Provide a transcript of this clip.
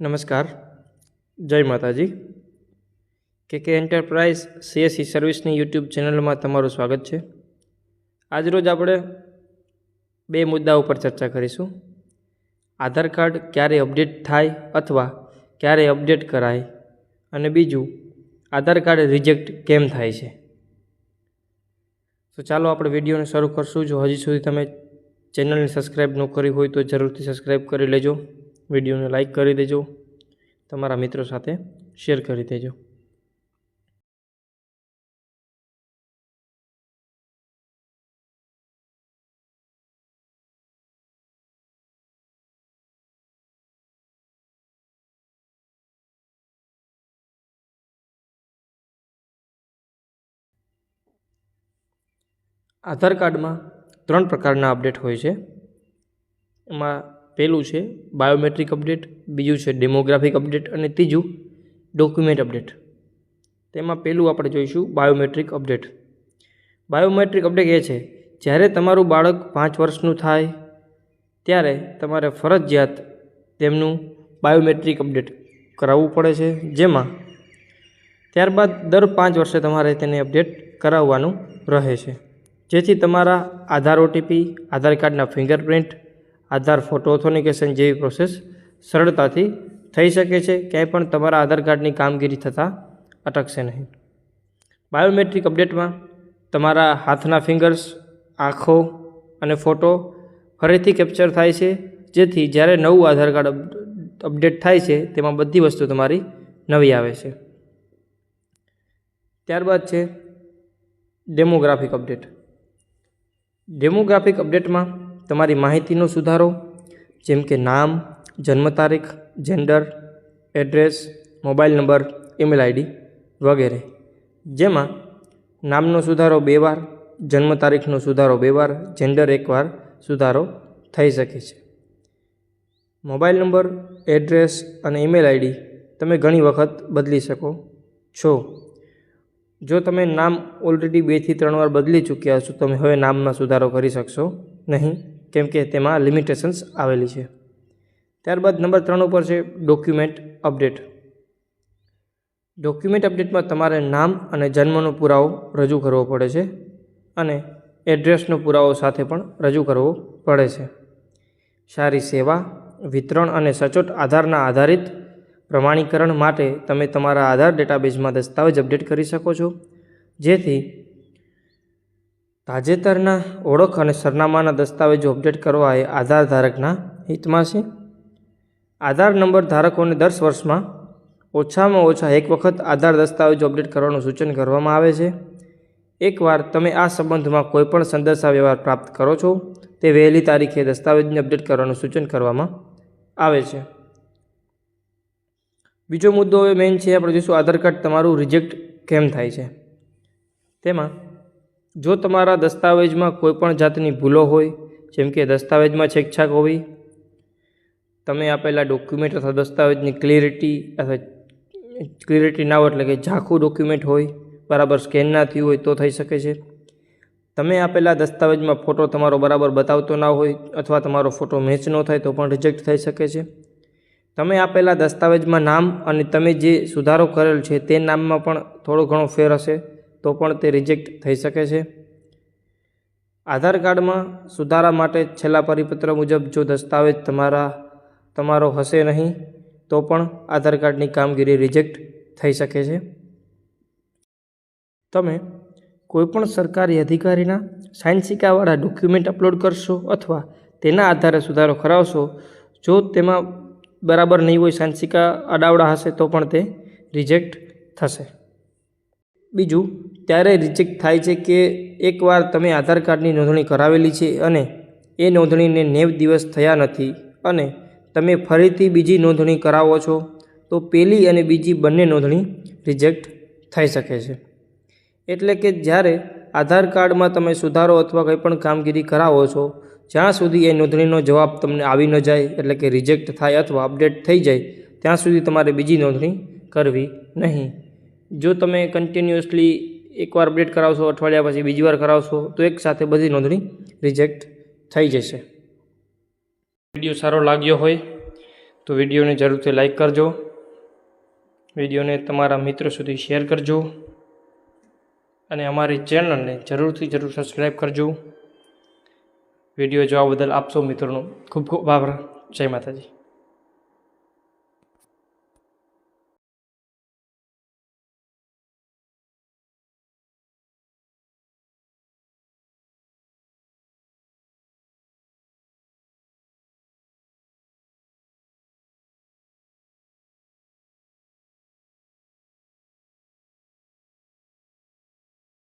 નમસ્કાર. જય માતાજી. કે કે એન્ટરપ્રાઇઝ સીએસસી સર્વિસની યુટ્યુબ ચેનલમાં તમારું સ્વાગત છે. આજરોજ આપણે બે મુદ્દા ઉપર ચર્ચા કરીશું. આધાર કાર્ડ ક્યારે અપડેટ થાય અથવા ક્યારે અપડેટ કરાય? અને બીજું, આધાર કાર્ડ રિજેક્ટ કેમ થાય છે? તો ચાલો આપણે વિડીયોને શરૂ કરશું. જો હજી સુધી તમે ચેનલને સબસ્ક્રાઈબ ન કરી હોય તો જરૂરથી સબસ્ક્રાઈબ કરી લેજો. વિડીયોને લાઈક કરી દેજો. તમારા મિત્રો સાથે શેર કરી દેજો. આધાર કાર્ડમાં ત્રણ પ્રકારના અપડેટ હોય છે. એમાં પહેલું છે બાયોમેટ્રિક અપડેટ, બીજું છે ડેમોગ્રાફિક અપડેટ અને ત્રીજું ડોક્યુમેન્ટ અપડેટ. તેમાં પહેલું આપણે જોઈશું બાયોમેટ્રિક અપડેટ. બાયોમેટ્રિક અપડેટ એ છે, જ્યારે તમારું બાળક પાંચ વર્ષનું થાય, ત્યારે તમારે ફરજિયાત તેમનું બાયોમેટ્રિક અપડેટ કરાવવું પડે છે, જેમાં ત્યારબાદ દર પાંચ વર્ષે તમારે તેને અપડેટ કરાવવાનું રહે છે. જેથી તમારા આધાર ઓટીપી, આધાર કાર્ડના ફિંગરપ્રિન્ટ આધાર ફોટો ઓથોનિકેશન જેવી પ્રોસેસ સરળતાથી થઈ શકે છે. ક્યાંય પણ તમારા આધાર કાર્ડની કામગીરી થતાં અટકશે નહીં. બાયોમેટ્રિક અપડેટમાં તમારા હાથના ફિંગર્સ, આંખો અને ફોટો ફરીથી કેપ્ચર થાય છે. જેથી જ્યારે નવું આધાર કાર્ડ અપડેટ થાય છે, તેમાં બધી વસ્તુ તમારી નવી આવે છે. ત્યારબાદ છે ડેમોગ્રાફિક અપડેટ. ડેમોગ્રાફિક અપડેટમાં તમારી માહિતીનો સુધારો, જેમ કે નામ, જન્મ તારીખ gender address mobile number email ID વગેરે. જેમાં નામનો સુધારો બે વાર, જન્મ તારીખનો સુધારો બે વાર જેન્ડર એકવાર સુધારો થઈ શકે છે. મોબાઈલ નંબર એડ્રેસ અને ઈમેલ આઈડી તમે ઘણી વખત બદલી શકો છો. જો તમે નામ ઓલરેડી બેથી ત્રણ વાર બદલી ચૂક્યા છો તમે હવે નામમાં સુધારો કરી શકશો નહીં. કેમ કે તેમાં લિમિટેશન્સ આવેલી છે. ત્યારબાદ નંબર ત્રણ ઉપર છે ડોક્યુમેન્ટ અપડેટ. ડોક્યુમેન્ટ અપડેટમાં તમારે નામ અને જન્મનો પુરાવો રજૂ કરવો પડે છે અને એડ્રેસનો પુરાવો સાથે પણ રજૂ કરવો પડે છે. સારી સેવા, વિતરણ અને સચોટ આધારના આધારિત પ્રમાણીકરણ માટે તમે તમારા આધાર ડેટાબેઝમાં દસ્તાવેજ અપડેટ કરી શકો છો. જેથી તાજેતરના ઓળખ અને સરનામાના દસ્તાવેજો અપડેટ કરવા એ આધાર ધારકના હિતમાં છે. આધાર નંબર ધારકોને દસ વર્ષમાં ઓછામાં ઓછા એક વખત આધાર દસ્તાવેજો અપડેટ કરવાનું સૂચન કરવામાં આવે છે. એકવાર તમે આ સંબંધમાં કોઈપણ સંદેશાવ્યવહાર પ્રાપ્ત કરો છો, તે વહેલી તારીખે દસ્તાવેજને અપડેટ કરવાનું સૂચન કરવામાં આવે છે. બીજો મુદ્દો હવે મેઇન છે, આપણે જોઈશું આધાર કાર્ડ તમારું રિજેક્ટ કેમ થાય છે. તેમાં જો તમારા દસ્તાવેજમાં કોઈપણ જાતની ભૂલો હોય, જેમ કે દસ્તાવેજમાં છેકછાક હોવી, તમે આપેલા ડોક્યુમેન્ટ અથવા દસ્તાવેજની ક્લિયરિટી અથવા ક્લિયરિટી ના હોય એટલે કે ઝાંખું ડોક્યુમેન્ટ હોય, બરાબર સ્કેન ના થયું હોય તો થઈ શકે છે. તમે આપેલા દસ્તાવેજમાં ફોટો તમારો બરાબર બતાવતો ના હોય અથવા તમારો ફોટો મેચ ન થાય તો પણ રિજેક્ટ થઈ શકે છે. તમે આપેલા દસ્તાવેજમાં નામ અને તમે જે સુધારો કરેલ છે તે નામમાં પણ થોડો ઘણો ફેર હશે. તો પણ તે રિજેક્ટ થઈ શકે છે. આધાર કાર્ડમાં સુધારા માટે છેલ્લા પરિપત્ર મુજબ જો દસ્તાવેજ તમારા, તમારો હશે નહીં, તો પણ આધાર કાર્ડની કામગીરી રિજેક્ટ થઈ શકે છે. તમે કોઈપણ સરકારી અધિકારીના સાઇન સિક્કાવાળા ડોક્યુમેન્ટ અપલોડ કરશો અથવા તેના આધારે સુધારો કરાવશો, જો તેમાં બરાબર નહીં હોય સાઇન સિક્કા અડાવડા હશે તો પણ તે રિજેક્ટ થશે. બીજું, ત્યારે રિજેક્ટ થાય છે કે એકવાર તમે આધાર કાર્ડની નોંધણી કરાવેલી છે અને એ નોંધણીને નેવ દિવસ થયા નથી અને તમે ફરીથી બીજી નોંધણી કરાવો છો, તો પહેલી અને બીજી બંને નોંધણી રિજેક્ટ થઈ શકે છે. એટલે કે જ્યારે આધાર કાર્ડમાં તમે સુધારો અથવા કંઈ પણ કામગીરી કરાવો છો, જ્યાં સુધી એ નોંધણીનો જવાબ તમને આવી ન જાય, એટલે કે રિજેક્ટ થાય અથવા અપડેટ થઈ જાય, ત્યાં સુધી તમારે બીજી નોંધણી કરવી નહીં. જો તમે કન્ટિન્યુઅસલી એકવાર અપડેટ કરાવશો, અઠવાડિયા પછી બીજી વાર કરાવશો, તો એક સાથે બધી નોંધણી રિજેક્ટ થઈ જશે. વીડિયો સારો લાગ્યો હોય તો વિડીયોને જરૂરથી લાઈક કરજો. વિડીયોને તમારા મિત્રો સુધી શેર કરજો. અને અમારી ચેનલને જરૂરથી જરૂર સબસ્ક્રાઈબ કરજો. વીડિયો જોવા બદલ આપશો મિત્રોનો ખૂબ ખૂબ આભાર. જય માતાજી.